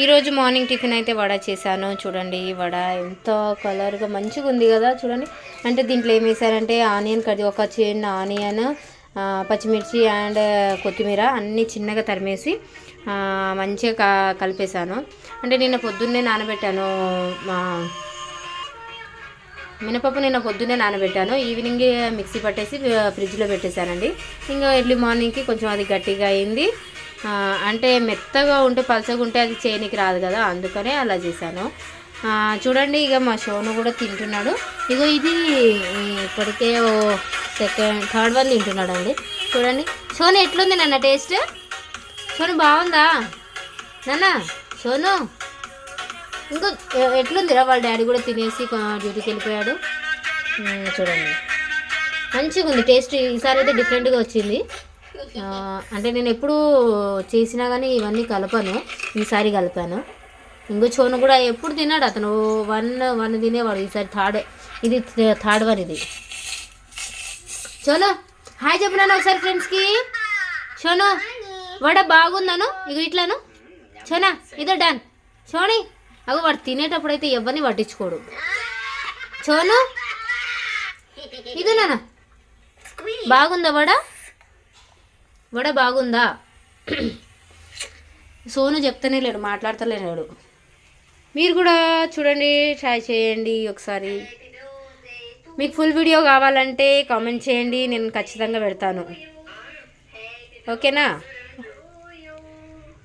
ఈరోజు morning tiffin అయితే వడ చేశాను. చూడండి ఈ వడ ఎంత కలర్గా మంచిగా ఉంది కదా చూడండి. అంటే దీంట్లో ఏం వేసారంటే ఆనియన్ కర్రీ ఒక చిన్న ఆనియన్ పచ్చిమిర్చి అండ్ కొత్తిమీర అన్నీ చిన్నగా తరిమేసి మంచిగా క కలిపేశాను. అంటే నిన్న పొద్దున్నే నానబెట్టాను మా మినపప్పు నిన్న పొద్దున్నే నానబెట్టాను. ఈవినింగ్ మిక్సీ పట్టేసి ఫ్రిడ్జ్లో పెట్టేశానండి. ఇంకా ఎర్లీ మార్నింగ్కి కొంచెం అది గట్టిగా అయింది. అంటే మెత్తగా ఉంటే పలసగా ఉంటే అది చేయనికి రాదు కదా అందుకనే అలా చేశాను. చూడండి ఇక మా షోను కూడా తింటున్నాడు. ఇగో ఇది ఇప్పటికే ఓ సెకండ్ థర్డ్ వన్ తింటున్నాడు అండి చూడండి. షోను ఎట్లుంది నాన్న టేస్ట్? షోను బాగుందా? నాన్న షోను? ఇంకో ఎట్లుందిరా వాళ్ళ డాడీ కూడా తినేసి డ్యూటీకి వెళ్ళిపోయాడు? చూడండి. మంచిగా ఉంది టేస్ట్ ఈసారి అయితే డిఫరెంట్గా వచ్చింది. అంటే నేను ఎప్పుడు చేసినా కానీ ఇవన్నీ కలపను. ఈసారి కలిపాను. ఇంకో చోను కూడా ఎప్పుడు తిన్నాడు అతను. వన్ వన్ తినేవాడు. ఈసారి థర్డ్. ఇది థర్డ్ వన్ ఇది. చోను హాయ్ చెప్పినాను ఒకసారి ఫ్రెండ్స్కి చోను వడ బాగుందాను? ఇక ఇట్లాను. చోనా ఇదో డన్ చోని అగో వాడు తినేటప్పుడు అయితే ఎవరిని పట్టించుకోడు. చోను ఇదేనా నాన్న. బాగుందా వడ? వడ బాగుందా? సోను చెప్తానే లేడు మాట్లాడతలేడు మీరు కూడా చూడండి ట్రై చేయండి ఒకసారి. మీకు ఫుల్ వీడియో కావాలంటే కామెంట్ చేయండి నేను ఖచ్చితంగా పెడతాను. ఓకేనా